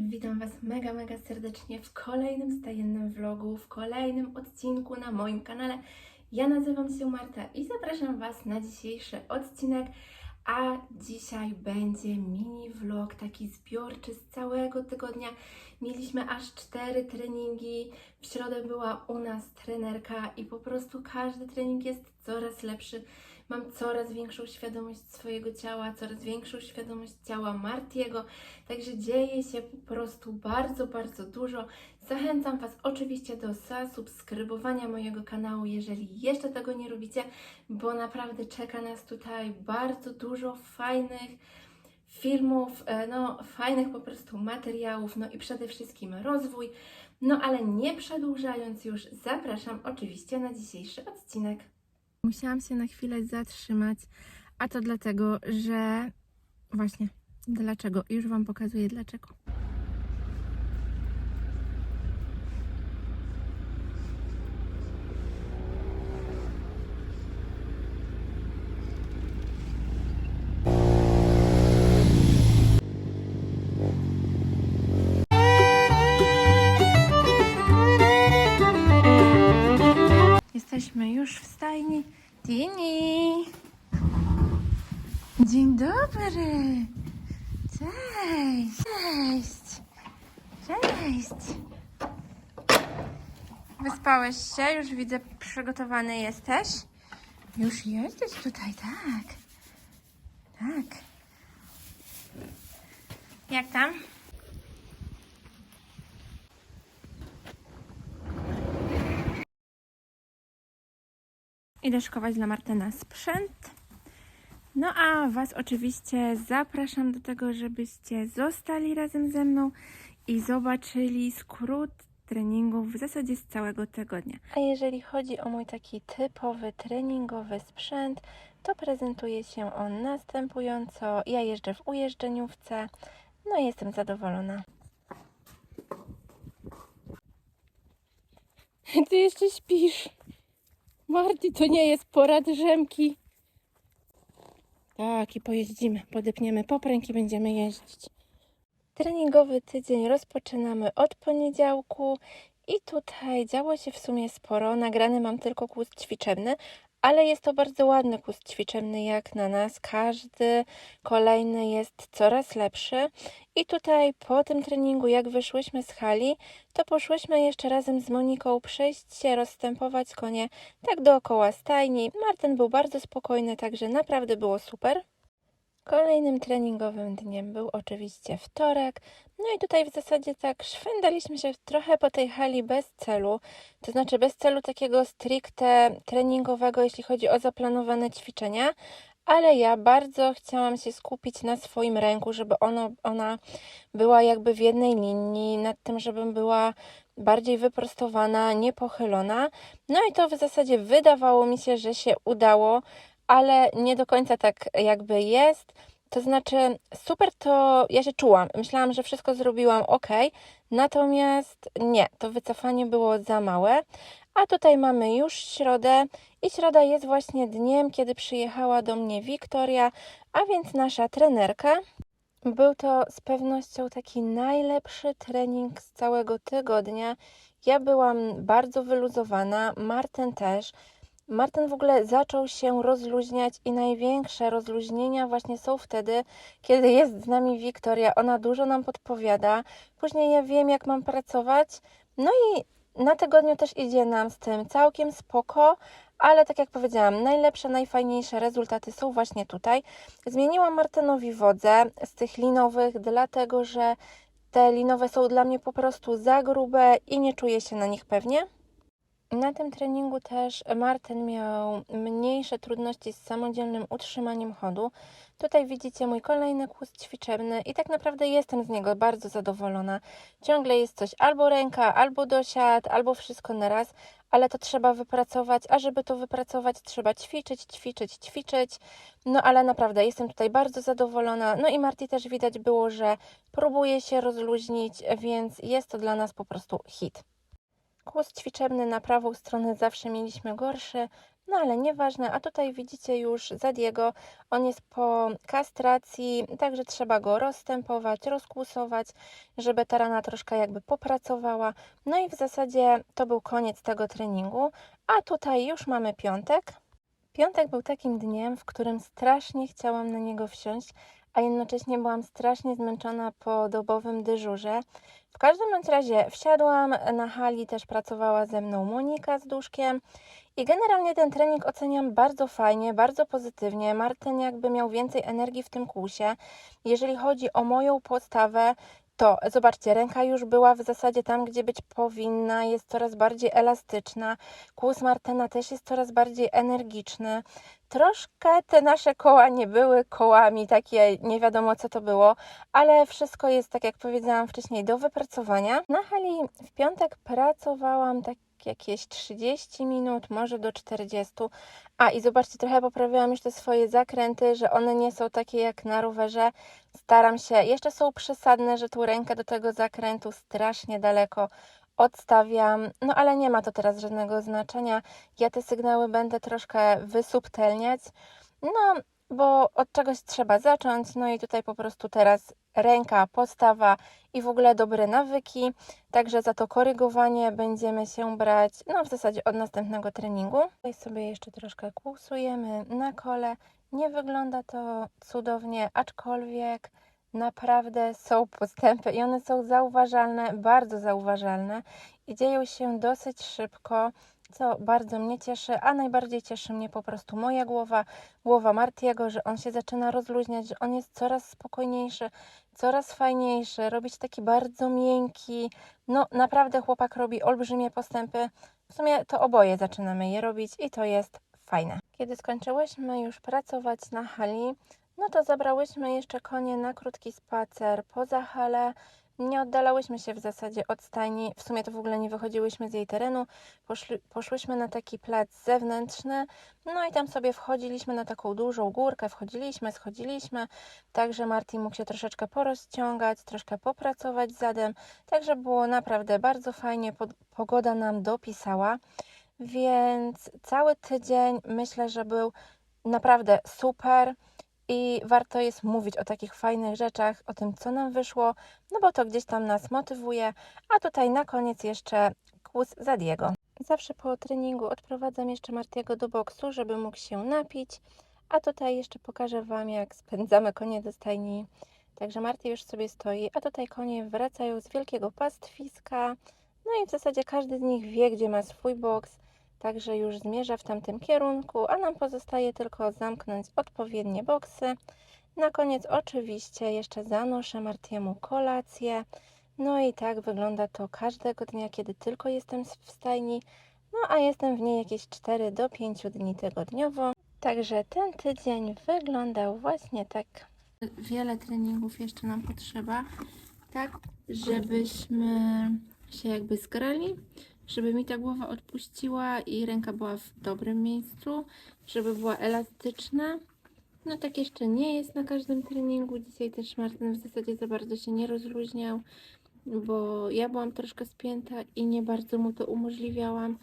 Witam Was mega, mega serdecznie w kolejnym stajennym vlogu, w kolejnym odcinku na moim kanale. Ja nazywam się Marta i zapraszam Was na dzisiejszy odcinek, a dzisiaj będzie mini vlog, taki zbiorczy z całego tygodnia. Mieliśmy aż cztery treningi, w środę była u nas trenerka i po prostu każdy trening jest coraz lepszy. Mam coraz większą świadomość swojego ciała, coraz większą świadomość ciała Martiego, Także dzieje się po prostu bardzo, bardzo dużo. Zachęcam Was oczywiście do zasubskrybowania mojego kanału, jeżeli jeszcze tego nie robicie, bo naprawdę czeka nas tutaj bardzo dużo fajnych filmów, e, no fajnych po prostu materiałów, no i przede wszystkim rozwój. No ale nie przedłużając już, zapraszam oczywiście na dzisiejszy odcinek. Musiałam się na chwilę zatrzymać, a to dlatego, że właśnie Dlaczego? Już Wam pokazuję dlaczego. Stajni. Dini! Dzień dobry! Cześć! Cześć! Cześć! Wyspałeś się? Już widzę, przygotowany jesteś? Już jesteś tutaj, tak. Tak. Jak tam? Idę szkować dla Martyna sprzęt. No a Was oczywiście zapraszam do tego, żebyście zostali razem ze mną i zobaczyli skrót treningów w zasadzie z całego tygodnia. A jeżeli chodzi o mój taki typowy treningowy sprzęt, to prezentuje się on następująco. Ja jeżdżę w ujeżdżeniówce, no i jestem zadowolona. Ty jeszcze śpisz. Marty, to nie jest pora drzemki. Tak, i pojeździmy, podepniemy popręg i będziemy jeździć. Treningowy tydzień rozpoczynamy od poniedziałku i tutaj działo się w sumie sporo. Nagrany mam tylko kłus ćwiczebny, ale jest to bardzo ładny kłus ćwiczebny jak na nas. Każdy kolejny jest coraz lepszy. I tutaj po tym treningu, jak wyszłyśmy z hali, to poszłyśmy jeszcze razem z Moniką przejść się, rozstępować konie tak dookoła stajni. Martin był bardzo spokojny, także naprawdę było super. Kolejnym treningowym dniem był oczywiście wtorek. No i tutaj w zasadzie tak szwendaliśmy się trochę po tej hali bez celu, to znaczy bez celu takiego stricte treningowego, jeśli chodzi o zaplanowane ćwiczenia, ale ja bardzo chciałam się skupić na swoim ręku, żeby ono, ona była jakby w jednej linii, nad tym, żebym była bardziej wyprostowana, niepochylona. No i to w zasadzie wydawało mi się, że się udało, ale nie do końca tak jakby jest. To znaczy, super to ja się czułam. Myślałam, że wszystko zrobiłam ok, natomiast nie, to wycofanie było za małe. A tutaj mamy już środę i środa jest właśnie dniem, kiedy przyjechała do mnie Wiktoria, a więc nasza trenerka. Był to z pewnością taki najlepszy trening z całego tygodnia. Ja byłam bardzo wyluzowana, Marten też. Martin w ogóle zaczął się rozluźniać i największe rozluźnienia właśnie są wtedy, kiedy jest z nami Wiktoria. Ona dużo nam podpowiada. Później ja wiem, jak mam pracować. No i na tygodniu też idzie nam z tym całkiem spoko, ale tak jak powiedziałam, najlepsze, najfajniejsze rezultaty są właśnie tutaj. Zmieniłam Martynowi wodze z tych linowych, dlatego że te linowe są dla mnie po prostu za grube i nie czuję się na nich pewnie. Na tym treningu też Martin miał mniejsze trudności z samodzielnym utrzymaniem chodu. Tutaj widzicie mój kolejny kłus ćwiczebny i tak naprawdę jestem z niego bardzo zadowolona. Ciągle jest coś albo ręka, albo dosiad, albo wszystko na raz, ale to trzeba wypracować, a żeby to wypracować trzeba ćwiczyć, ćwiczyć, ćwiczyć. No ale naprawdę jestem tutaj bardzo zadowolona. No i Marti też widać było, że próbuje się rozluźnić, więc jest to dla nas po prostu hit. Kłus ćwiczebny na prawą stronę zawsze mieliśmy gorszy, No ale nieważne, a tutaj widzicie już Zadiego, on jest po kastracji, także trzeba go rozstępować, rozkłusować, żeby ta rana troszkę jakby popracowała. No i w zasadzie to był koniec tego treningu, a tutaj już mamy piątek. Piątek był takim dniem, w którym strasznie chciałam na niego wsiąść, a jednocześnie byłam strasznie zmęczona po dobowym dyżurze. W każdym bądź razie wsiadłam, na hali też pracowała ze mną Monika z Duszkiem i generalnie ten trening oceniam bardzo fajnie, bardzo pozytywnie. Martin jakby miał więcej energii w tym kłusie. Jeżeli chodzi o moją postawę, to zobaczcie, ręka już była w zasadzie tam, gdzie być powinna, jest coraz bardziej elastyczna. Kłus Martena też jest coraz bardziej energiczny. Troszkę te nasze koła nie były kołami, takie nie wiadomo co to było, ale wszystko jest, tak jak powiedziałam wcześniej, do wypracowania. Na hali w piątek pracowałam tak jakieś 30 minut, może do 40. A i zobaczcie, trochę poprawiłam już te swoje zakręty, że one nie są takie jak na rowerze. Staram się, jeszcze są przesadne, że tu rękę do tego zakrętu strasznie daleko odstawiam, no ale nie ma to teraz żadnego znaczenia. Ja te sygnały będę troszkę wysubtelniać, no bo od czegoś trzeba zacząć, no i tutaj po prostu teraz ręka, postawa i w ogóle dobre nawyki, także za to korygowanie będziemy się brać, no w zasadzie od następnego treningu. Tutaj sobie jeszcze troszkę kłusujemy na kole, nie wygląda to cudownie, aczkolwiek naprawdę są postępy i one są zauważalne, bardzo zauważalne i dzieją się dosyć szybko, co bardzo mnie cieszy, a najbardziej cieszy mnie po prostu moja głowa, głowa Martiego, że on się zaczyna rozluźniać, że on jest coraz spokojniejszy, coraz fajniejszy, robić taki bardzo miękki. No naprawdę chłopak robi olbrzymie postępy. W sumie to oboje zaczynamy je robić i to jest fajne. Kiedy skończyłyśmy już pracować na hali, no to zabrałyśmy jeszcze konie na krótki spacer poza halę. Nie oddalałyśmy się w zasadzie od stajni, w sumie to w ogóle nie wychodziłyśmy z jej terenu. Poszli, poszłyśmy na taki plac zewnętrzny, no i tam sobie wchodziliśmy na taką dużą górkę, wchodziliśmy, schodziliśmy, także Martin mógł się troszeczkę porozciągać, troszkę popracować zadem, także było naprawdę bardzo fajnie, pogoda nam dopisała, więc cały tydzień myślę, że był naprawdę super i warto jest mówić o takich fajnych rzeczach, o tym, co nam wyszło, no bo to gdzieś tam nas motywuje. A tutaj na koniec jeszcze kłus Zadiego. Zawsze po treningu odprowadzam jeszcze Martiego do boksu, żeby mógł się napić. A tutaj jeszcze pokażę Wam, jak spędzamy konie do stajni. Także Marty już sobie stoi, a tutaj konie wracają z wielkiego pastwiska. No i w zasadzie każdy z nich wie, gdzie ma swój boks. Także już zmierza w tamtym kierunku, a nam pozostaje tylko zamknąć odpowiednie boksy. Na koniec oczywiście jeszcze zanoszę Martiemu kolację. No i tak wygląda to każdego dnia, kiedy tylko jestem w stajni. No a jestem w niej jakieś 4 do 5 dni tygodniowo. Także ten tydzień wyglądał właśnie tak. Wiele treningów jeszcze nam potrzeba, tak żebyśmy się jakby zgrali, żeby mi ta głowa odpuściła i ręka była w dobrym miejscu, żeby była elastyczna. No tak jeszcze nie jest na każdym treningu. Dzisiaj też Martin w zasadzie za bardzo się nie rozluźniał, bo ja byłam troszkę spięta i nie bardzo mu to umożliwiałam.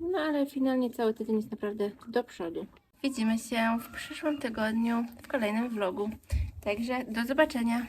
No ale finalnie cały tydzień jest naprawdę do przodu. Widzimy się w przyszłym tygodniu w kolejnym vlogu. Także do zobaczenia.